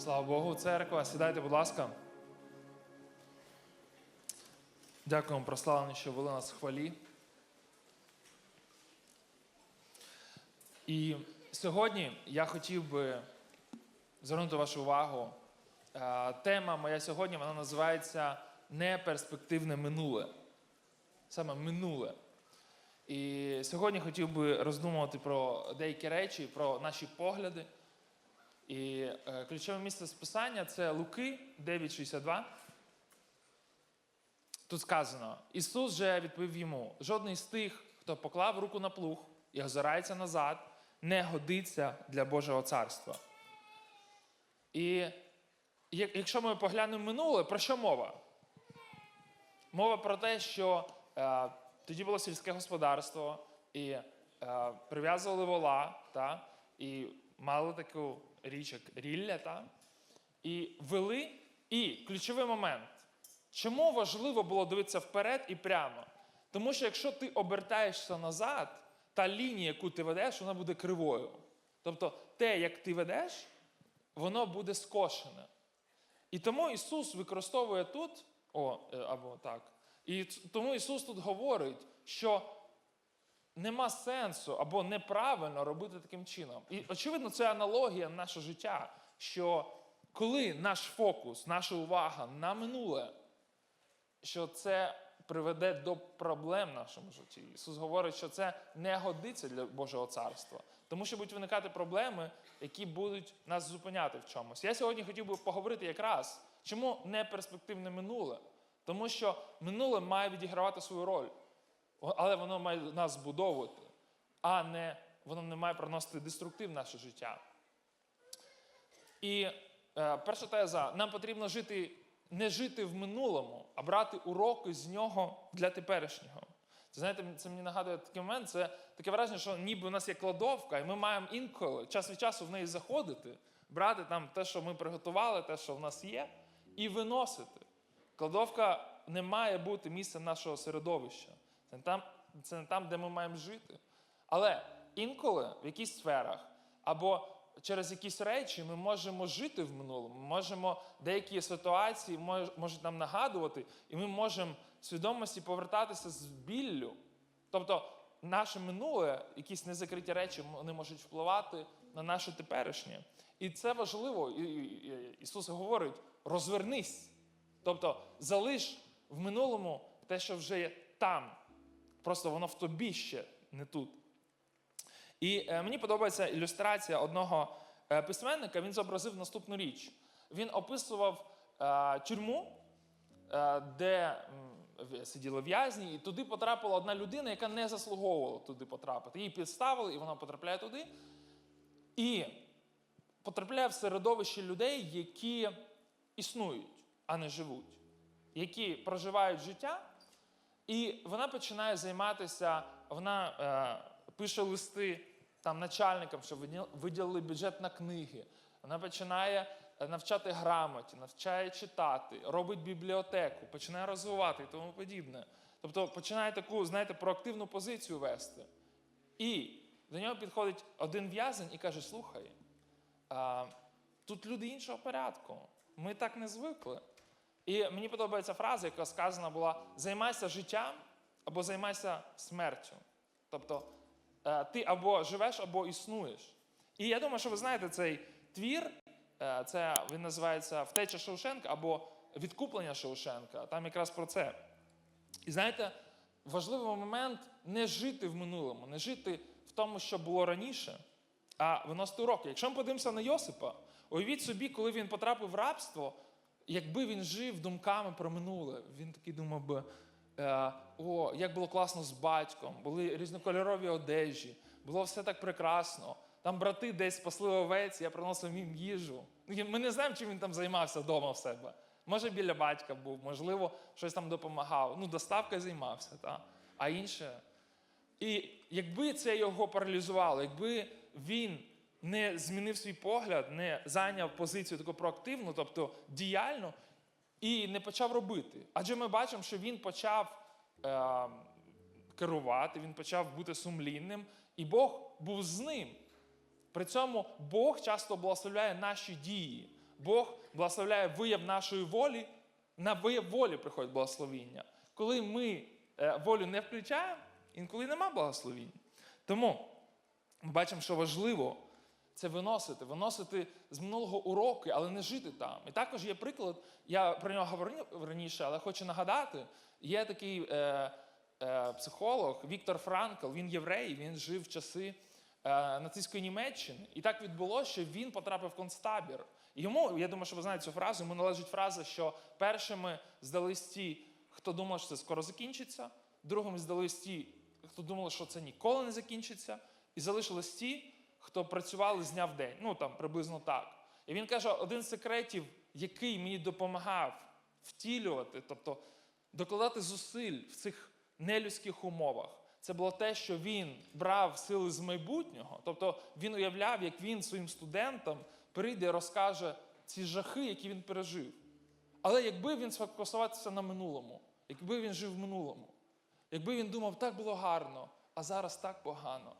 Слава Богу, церква. Сідайте, будь ласка. Дякуємо, прославлені, що вели нас в хвалі. І сьогодні я хотів би звернути вашу увагу. Е, Тема моя сьогодні вона називається Неперспективне минуле. Саме минуле. І сьогодні хотів би роздумувати про деякі речі, про наші погляди. І е, ключове місце списання це Луки 9,62. Тут сказано: Ісус же відповів йому: жодний з тих, хто поклав руку на плуг і озирається назад, не годиться для Божого царства. І як- якщо ми поглянемо минуле, про що мова? Мова про те, що е, тоді було сільське господарство, і е, прив'язували вола, та, і мали таку річ, як рілля, та, і вели. І ключовий момент. Чому важливо було дивитися вперед і прямо? Тому що якщо ти обертаєшся назад, та лінія, яку ти ведеш, вона буде кривою. Тобто те, як ти ведеш, воно буде скошене. І тому Ісус використовує тут, о, е, або так. І тому Ісус тут говорить, що нема сенсу або неправильно робити таким чином. І очевидно, це аналогія на наше життя, що коли наш фокус, наша увага на минуле, що це приведе до проблем в нашому житті. Ісус говорить, що це не годиться для Божого царства. Тому що будуть виникати проблеми, які будуть нас зупиняти в чомусь. Я сьогодні хотів би поговорити якраз, чому не перспективне минуле. Тому що минуле має відігравати свою роль, але воно має нас збудовувати, а не воно не має приносити деструктив в наше життя. І е, перша теза: нам потрібно жити, не жити в минулому, а брати уроки з нього для теперішнього. Це знаєте, це мені нагадує такий момент. Це таке враження, що ніби у нас є кладовка, і ми маємо інколи час від часу в неї заходити, брати там те, що ми приготували, те, що в нас є, і виносити. Кладовка не має бути місцем нашого середовища. Це не там, це не там, де ми маємо жити. Але інколи в якихось сферах або через якісь речі ми можемо жити в минулому, ми можемо деякі ситуації можуть нам нагадувати, і ми можемо в свідомості повертатися з біллю. Тобто, наше минуле, якісь незакриті речі, вони можуть впливати на наше теперішнє. І це важливо. Ісус говорить: розвернись. Тобто залиш в минулому те, що вже є там. Просто воно в тобі ще не тут. І е, мені подобається ілюстрація одного е, письменника. Він зобразив наступну річ. Він описував е, тюрму, де сиділи в'язні, і туди потрапила одна людина, яка не заслуговувала туди потрапити. Її підставили, і вона потрапляє туди. І потрапляє в середовище людей, які існують, а не живуть, які проживають життя. І вона починає займатися, вона е, пише листи там начальникам, щоб виділили бюджет на книги. Вона починає е, навчати грамоті, навчає читати, робить бібліотеку, починає розвивати і тому подібне. Тобто починає таку, знаєте, проактивну позицію вести. І до нього підходить один в'язень і каже: слухай, а, тут люди іншого порядку. Ми так не звикли. І мені подобається фраза, яка сказана була: займайся життям або займайся смертю. Тобто е, ти або живеш, або існуєш. І я думаю, що ви знаєте цей твір, е, це він називається Втеча Шоушенка або Відкуплення Шоушенка. Там якраз про це. І знаєте, важливий момент не жити в минулому, не жити в тому, що було раніше, а виносити уроки. Якщо ми подивимося на Йосипа, уявіть собі, коли він потрапив в рабство, якби він жив думками про минуле, він такий думав би. е, О, як було класно з батьком, були різнокольорові одежі, було все так прекрасно. Там брати десь спасли овець, я приносив їм їжу. Ми не знаємо, чим він там займався вдома в себе. Може, біля батька був, можливо, щось там допомагав. Ну, доставкою займався, та? а інше. І якби це його паралізувало, якби він не змінив свій погляд, не зайняв позицію таку проактивну, тобто діяльну, і не почав робити. Адже ми бачимо, що він почав е, керувати, він почав бути сумлінним, і Бог був з ним. При цьому Бог часто благословляє наші дії. Бог благословляє вияв нашої волі, на вияв волі приходить благословіння. Коли ми е, волю не включаємо, інколи нема благословіння. Тому ми бачимо, що важливо це виносити, виносити з минулого уроки, але не жити там. І також є приклад, я про нього говорив раніше, але хочу нагадати: є такий е, е, психолог Віктор Франкл, він єврей, він жив в часи е, нацистської Німеччини. І так відбулося, що він потрапив в концтабір. Йому, я думаю, що ви знаєте цю фразу, йому належить фраза, що першими здались ті, хто думав, що це скоро закінчиться, другими здались ті, хто думав, що це ніколи не закінчиться, і залишились ті, хто працювали з дня в день. Ну там приблизно так. І він каже: один з секретів, який мені допомагав втілювати, тобто докладати зусиль в цих нелюдських умовах. Це було те, що він брав сили з майбутнього, тобто він уявляв, як він своїм студентам прийде і розкаже ці жахи, які він пережив. Але якби він сфокусувався на минулому, якби він жив в минулому, якби він думав, так було гарно, а зараз так погано,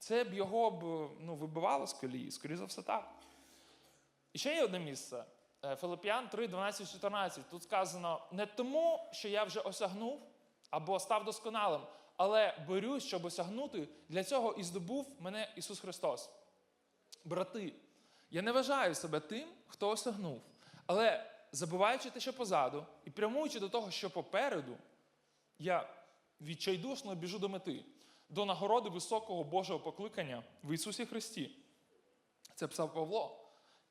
це б його б ну, вибивало з колії, скоріше за все так. І ще є одне місце. Е, Филип'ян 3, 12, 14. Тут сказано: не тому, що я вже осягнув або став досконалим, але борюсь, щоб осягнути, для цього і здобув мене Ісус Христос. Брати, я не вважаю себе тим, хто осягнув, але забуваючи те, що позаду, і прямуючи до того, що попереду, я відчайдушно біжу до мети, до нагороди високого Божого покликання в Ісусі Христі. Це писав Павло.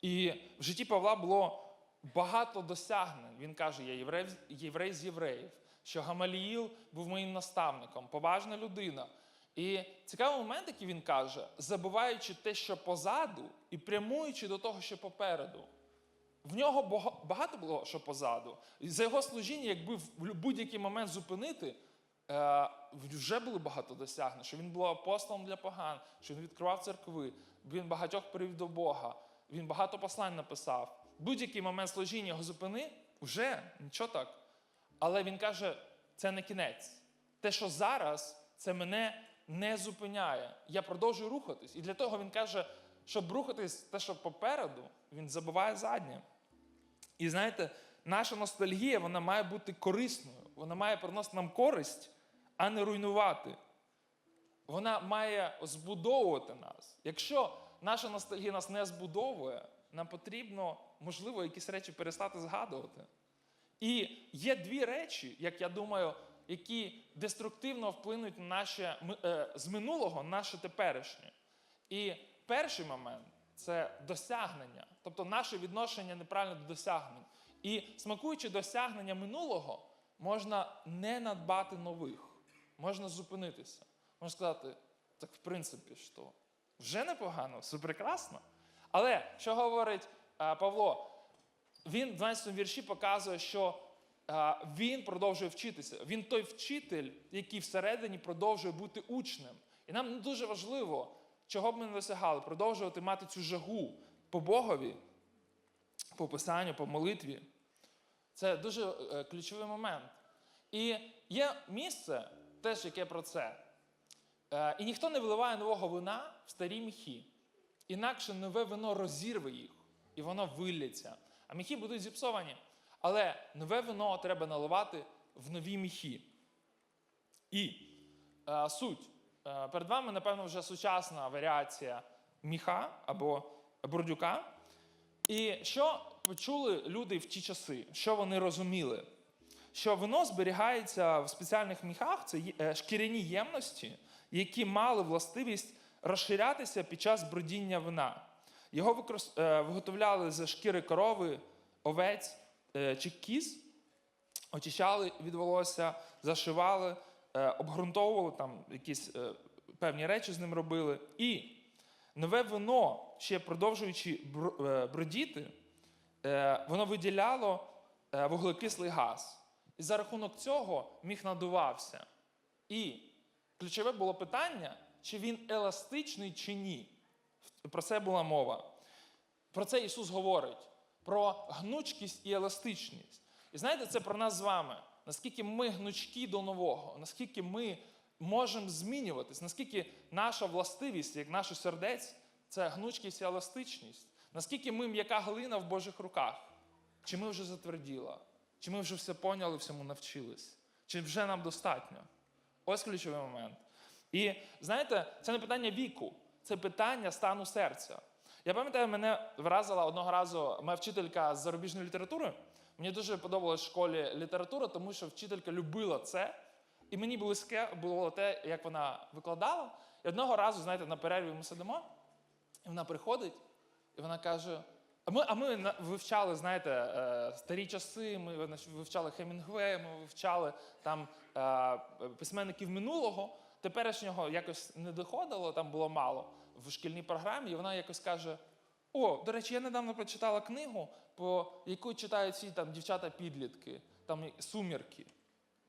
І в житті Павла було багато досягнень. Він каже: я єврей, єврей з євреїв, що Гамаліїл був моїм наставником, поважна людина. І цікавий момент, який він каже, забуваючи те, що позаду, і прямуючи до того, що попереду. В нього багато було що позаду. І за його служіння, якби в будь-який момент зупинити, вже було багато досягнень, що він був апостолом для поган, що він відкривав церкви, він багатьох привів до Бога, він багато послань написав. Будь-який момент служіння його зупини, вже нічого так. Але він каже, це не кінець. Те, що зараз, це мене не зупиняє. Я продовжую рухатись. І для того він каже, щоб рухатись те, що попереду, він забуває заднє. І знаєте, наша ностальгія вона має бути корисною, вона має приносити нам користь, а не руйнувати. Вона має збудовувати нас. Якщо наша ностальгія нас не збудовує, нам потрібно, можливо, якісь речі перестати згадувати. І є дві речі, як я думаю, які деструктивно вплинуть на наше е, з минулого на наше теперішнє. І перший момент це досягнення, тобто наше відношення неправильно до досягнень. І смакуючи досягнення минулого, можна не надбати нових, можна зупинитися. Можна сказати, так в принципі, що вже непогано, все прекрасно. Але що говорить е, Павло? Він в 12 вірші показує, що е, він продовжує вчитися. Він той вчитель, який всередині продовжує бути учнем. І нам дуже важливо, чого б ми не досягали, продовжувати мати цю жагу по Богові, по писанню, по молитві. Це дуже е, ключовий момент. І є місце, теж яке про це. Е, І ніхто не виливає нового вина в старі міхи. Інакше нове вино розірве їх, і воно вилляться. А міхи будуть зіпсовані. Але нове вино треба наливати в нові міхи. І е, суть. Е, перед вами, напевно, вже сучасна варіація міха або бурдюка. І що почули люди в ті часи? Що вони розуміли? Що вино зберігається в спеціальних міхах, це е, шкіряні ємності, які мали властивість розширятися під час бродіння вина. Його викрос- е, виготовляли з шкіри корови, овець е, чи кіз, очищали від волосся, зашивали, обґрунтовували там якісь певні речі з ним робили. І нове вино, ще продовжуючи бродіти, воно виділяло вуглекислий газ. І за рахунок цього міг надувався. І ключове було питання, чи він еластичний чи ні. Про це була мова. Про це Ісус говорить: про гнучкість і еластичність. І знаєте, це про нас з вами. Наскільки ми гнучкі до нового, наскільки ми можемо змінюватись, наскільки наша властивість, як наш сердець, це гнучкість і еластичність. Наскільки ми м'яка глина в Божих руках? Чи ми вже затверділа? Чи ми вже все поняли, всьому навчились? Чи вже нам достатньо? Ось ключовий момент. І знаєте, це не питання віку, це питання стану серця. Я пам'ятаю, мене вразила одного разу моя вчителька з зарубіжної літератури. Мені дуже подобалась в школі література, тому що вчителька любила це. І мені близьке було те, як вона викладала. І одного разу, знаєте, на перерві ми сидимо, і вона приходить, і вона каже: а ми, а ми вивчали, знаєте, е, старі часи, ми вивчали Хемінгуея, ми вивчали там е, письменників минулого. Теперішнього якось не доходило, там було мало в шкільній програмі, і вона якось каже: О, до речі, я недавно прочитала книгу, по яку читають ці там дівчата-підлітки, там сумірки.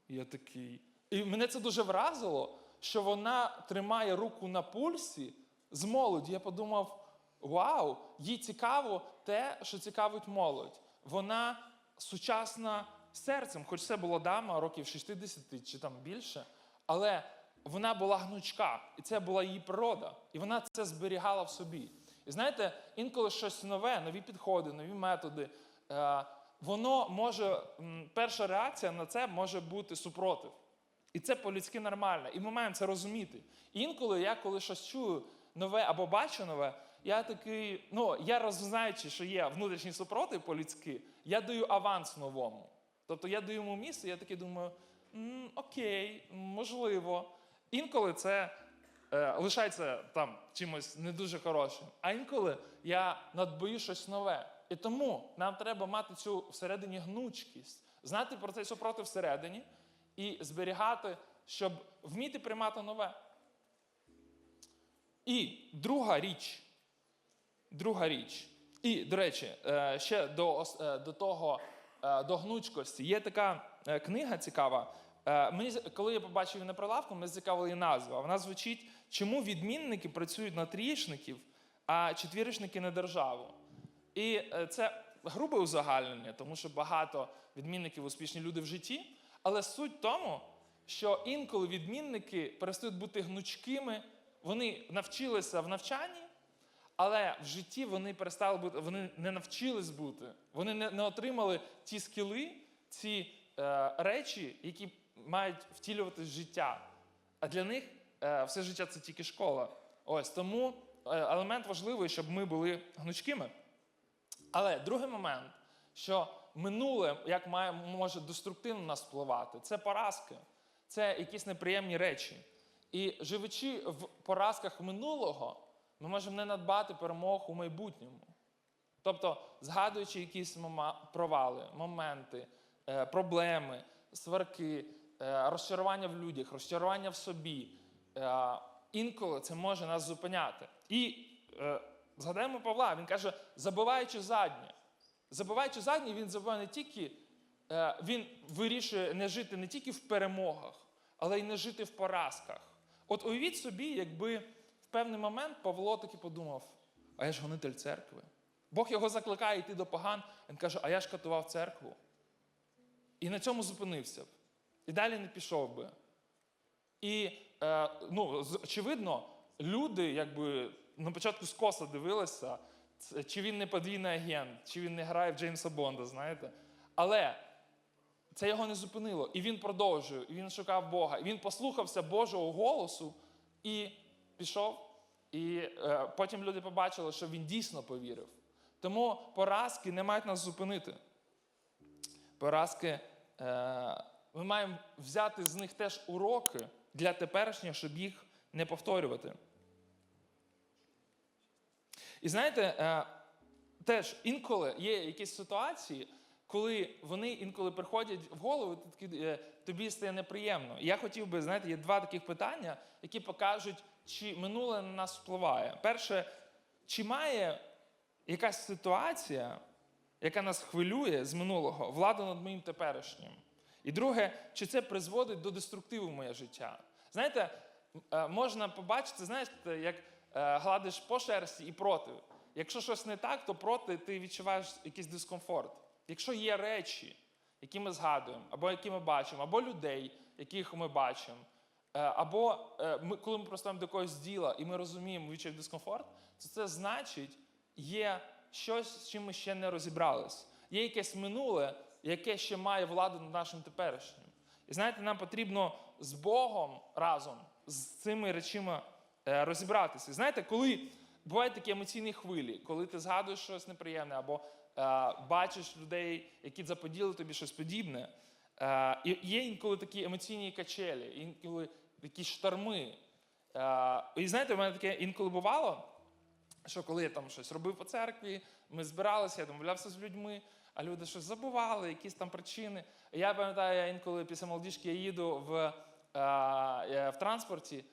Я такий. І мене це дуже вразило, що вона тримає руку на пульсі з молоді. Я подумав: вау, їй цікаво те, що цікавить молодь. Вона сучасна серцем, хоч це була дама років 60 чи там більше, але вона була гнучка, і це була її природа. І вона це зберігала в собі. І знаєте, інколи щось нове, нові підходи, нові методи. е, Воно може, перша реакція на це може бути супротив. І це по-людськи нормально. І ми маємо це розуміти. І інколи я, коли щось чую нове або бачу нове, я такий, ну, я роззнаючи, що є внутрішній супротив по-людськи, я даю аванс новому. Тобто я даю йому місце, я такий думаю, «М, окей, можливо. Інколи це е, лишається там чимось не дуже хорошим. А інколи я надбаю щось нове. І тому нам треба мати цю всередині гнучкість, знати про цей супротив всередині і зберігати, щоб вміти приймати нове. І друга річ. Друга річ. І, до речі, е, ще до, е, до того, е, до гнучкості. Є така книга цікава. Мені, коли я побачив її на прилавку, мене зацікавила її назва. Вона звучить Чому відмінники працюють на трієчників, а четвірочники на державу. І це грубе узагальнення, тому що багато відмінників успішні люди в житті. Але суть в тому, що інколи відмінники перестають бути гнучкими, вони навчилися в навчанні, але в житті вони перестали бути, вони не навчились бути, вони не, не отримали ті скіли, ці е, речі, які мають втілювати життя. А для них е, все життя це тільки школа. Ось тому е, елемент важливий, щоб ми були гнучкими. Але другий момент, що минуле як має, може деструктивно нас впливати, це поразки, це якісь неприємні речі. І живучи в поразках минулого, ми можемо не надбати перемог у майбутньому. Тобто, згадуючи якісь провали, моменти, е, проблеми, сварки, е, розчарування в людях, розчарування в собі, е, інколи це може нас зупиняти. І згадаємо Павла, він каже, забуваючи заднє. Забуваючи заднє, він забуває не тільки, він вирішує не жити не тільки в перемогах, але й не жити в поразках. От уявіть собі, якби певний момент Павло таки подумав: а я ж гонитель церкви. Бог його закликає йти до поган. Він каже, а я ж катував церкву. І на цьому зупинився б. І далі не пішов би. І е, ну, очевидно, люди якби на початку скоса дивилися, чи він не подвійний агент, чи він не грає в Джеймса Бонда, знаєте. Але це його не зупинило. І він продовжує, і він шукав Бога. І він послухався Божого голосу і пішов. І е, потім люди побачили, що він дійсно повірив. Тому поразки не мають нас зупинити. Поразки, е, ми маємо взяти з них теж уроки для теперішнього, щоб їх не повторювати. І знаєте, е, теж інколи є якісь ситуації, коли вони інколи приходять в голову, е, тобі стає неприємно. Я хотів би, знаєте, є два таких питання, які покажуть, чи минуле на нас впливає. Перше, чи має якась ситуація, яка нас хвилює з минулого, владу над моїм теперішнім? І друге, чи це призводить до деструктиву моє життя? Знаєте, е, можна побачити, знаєте, як е, гладиш по шерсті і проти. Якщо щось не так, то проти ти відчуваєш якийсь дискомфорт. Якщо є речі, які ми згадуємо, або які ми бачимо, або людей, яких ми бачимо, або е, ми, коли ми пристаємо до когось діла і ми розуміємо, відчуємо дискомфорт, то це значить, є щось, з чим ми ще не розібрались. Є якесь минуле, яке ще має владу над нашим теперішнім. І знаєте, нам потрібно з Богом разом з цими речами е, розібратися. Знаєте, коли бувають такі емоційні хвилі, коли ти згадуєш щось неприємне або е, бачиш людей, які заподіли тобі щось подібне. Е, є інколи такі емоційні качелі, інколи такі шторми. Е, і знаєте, в мене таке інколи бувало, що коли я там щось робив по церкві, ми збиралися, я домовлявся з людьми, а люди щось забували, якісь там причини. Я пам'ятаю, я інколи після молодіжки я їду в, е, в транспорті,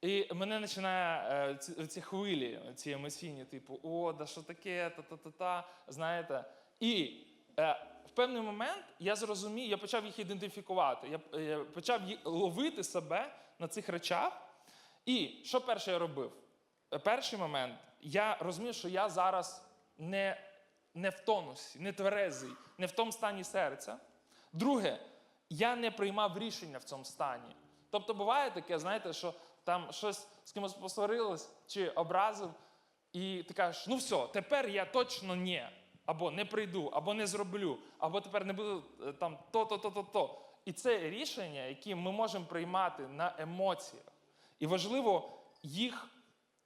і мене починає е, ці, ці хвилі, ці емоційні, типу, о, да що таке, та-та-та-та, знаєте. І в певний момент я зрозумів, я почав їх ідентифікувати, я, я почав ловити себе на цих речах. І що перше я робив? Е, Перший момент, я розумів, що я зараз не, не в тонусі, не тверезий, не в тому стані серця. Друге, я не приймав рішення в цьому стані. Тобто буває таке, знаєте, що там щось з кимось посварилось чи образив, і ти кажеш, ну все, тепер я точно ні. Або не прийду, або не зроблю, або тепер не буду е, там то-то, то-то, то. І це рішення, які ми можемо приймати на емоціях. І важливо їх,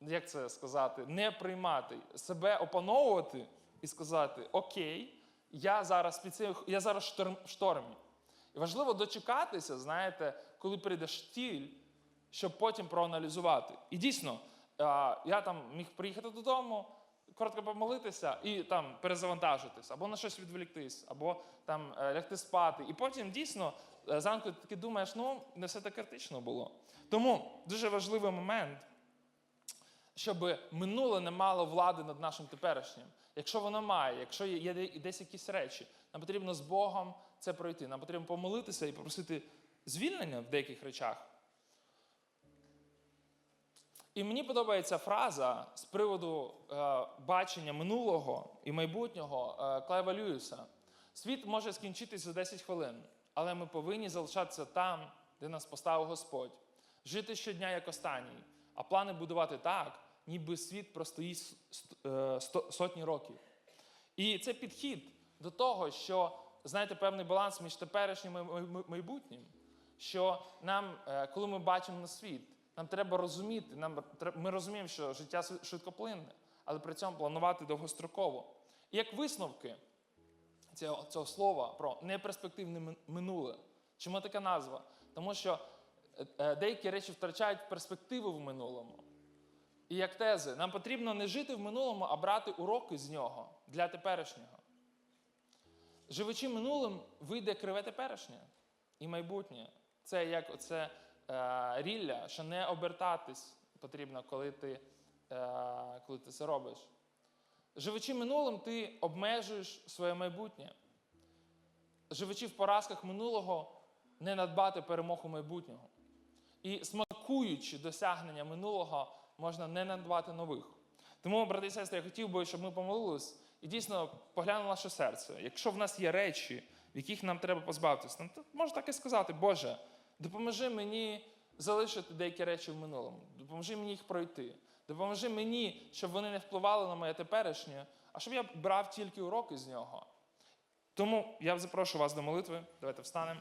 як це сказати, не приймати, себе опановувати і сказати: Окей, я зараз під цим, я зараз шторм- штормі. І важливо дочекатися, знаєте, коли прийде штіль, щоб потім проаналізувати. І дійсно, я там міг приїхати додому, коротко помолитися і там перезавантажитись, або на щось відволіктись, або там е, лягти спати. І потім дійсно е, зранку таки думаєш, ну не все так критично було. Тому дуже важливий момент, щоб минуле не мало влади над нашим теперішнім. Якщо воно має, якщо є десь якісь речі, нам потрібно з Богом це пройти. Нам потрібно помолитися і попросити звільнення в деяких речах. І мені подобається фраза з приводу е, бачення минулого і майбутнього е, Клайва Льюіса. Світ може скінчитись за 10 хвилин, але ми повинні залишатися там, де нас поставив Господь, жити щодня як останній, а плани будувати так, ніби світ простоїть е, сотні років. І це підхід до того, що знаєте, певний баланс між теперішнім і майбутнім. Що нам, е, коли ми бачимо на світ, нам треба розуміти, нам ми розуміємо, що життя швидкоплинне, але при цьому планувати довгостроково. І як висновки цього, цього слова про неперспективне минуле. Чому така назва? Тому що е, е, деякі речі втрачають перспективу в минулому. І як тези, нам потрібно не жити в минулому, а брати уроки з нього для теперішнього. Живучи минулим, вийде криве теперішнє і майбутнє. Це як оце рілля, що не обертатись потрібно, коли ти, е, коли ти це робиш. Живучи минулим, ти обмежуєш своє майбутнє. Живучи в поразках минулого, не надбати перемог у майбутнього. І смакуючи досягнення минулого, можна не надбати нових. Тому, брати і сестри, я хотів би, щоб ми помолились і дійсно поглянули на наше серце. Якщо в нас є речі, в яких нам треба позбавитися, ну, то можна так і сказати, Боже, допоможи мені залишити деякі речі в минулому, допоможи мені їх пройти. Допоможи мені, щоб вони не впливали на моє теперішнє, а щоб я брав тільки уроки з нього. Тому я запрошую вас до молитви. Давайте встанемо.